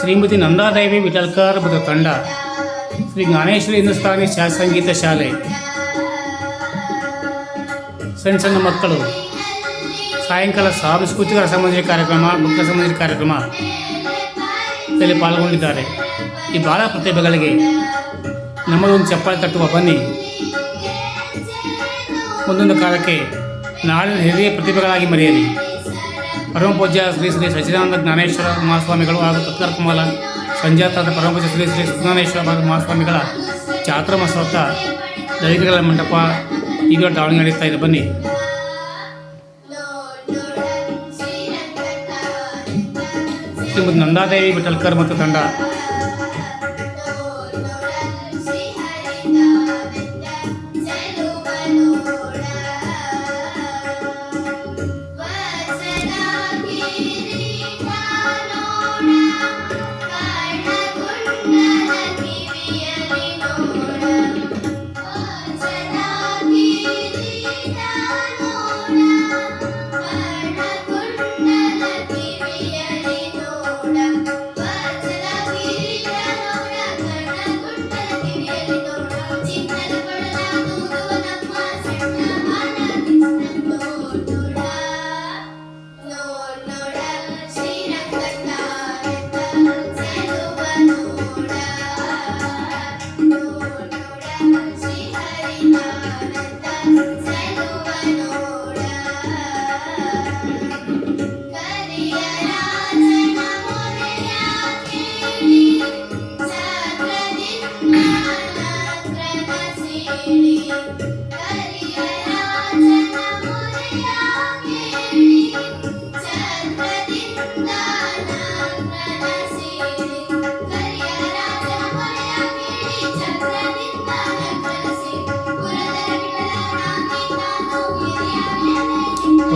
ಶ್ರೀಮತಿ ನಂದಾದೇವಿ ವಿಠಲ್ಕರ್ ಮತ್ತು ತಂಡ. ಶ್ರೀ ಜ್ಞಾನೇಶ್ವರಿ ಹಿಂದೂಸ್ತಾನಿ ಶಾಸ್ತ್ರ ಸಂಗೀತ ಶಾಲೆ. ಸಣ್ಣ ಸಣ್ಣ ಮಕ್ಕಳು. ಸಾಯಂಕಾಲ ಸಾಂಸ್ಕೃತಿಕ ಸಂಬಂಧಿತ ಕಾರ್ಯಕ್ರಮ, ಭಕ್ತ ಸಂಬಂಧಿತ ಕಾರ್ಯಕ್ರಮ ಇದರಲ್ಲಿ ಪಾಲ್ಗೊಂಡಿದ್ದಾರೆ. ಈ ಬಾಲ ಪ್ರತಿಭೆಗಳಿಗೆ ನಮ್ಮದೊಂದು ಚಪ್ಪಾಳೆ ತಟ್ಟುವ ಬನ್ನಿ. ಒಂದೊಂದು ಕಾಲಕ್ಕೆ ನಾಡಿನ ಹಿರಿಯ ಪ್ರತಿಭೆಗಳಾಗಿ ಮರೆಯಲಿ. ಪರಮ ಪೂಜ್ಯ ಶ್ರೀ ಶ್ರೀ ಸಚ್ಚಿದಾನಂದ ಜ್ಞಾನೇಶ್ವರ ಮಹಾಸ್ವಾಮಿಗಳು ಹಾಗೂ ತತ್ಕರ ಕುಮಾಲ ಸಂಜಾತಾದ ಪರಮಪೂಜ್ಯ ಶ್ರೀ ಶ್ರೀ ಸುಜ್ಞಾನೇಶ್ವರ ಮಹಾಸ್ವಾಮಿಗಳ ಜಾತ್ರಾ ಮಹೋತ್ಸವದ ದಲಿತಗಳ ಮಂಟಪ ಈಗ ದಾವಣಗೆರೆ ನಡೀತಾ ಇದೆ. ಬನ್ನಿ. ನಂದಾದೇವಿ ವಿಠಲ್ಕರ್ ಮತ್ತು ತಂಡ.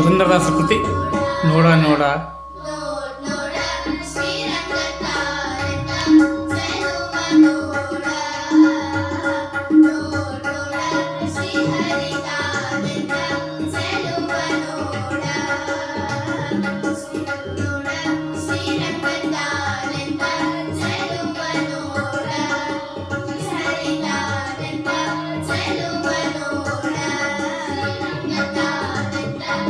ಪುರಂದರದಾಸ ಕೃತಿ ನೋಡ ನೋಡ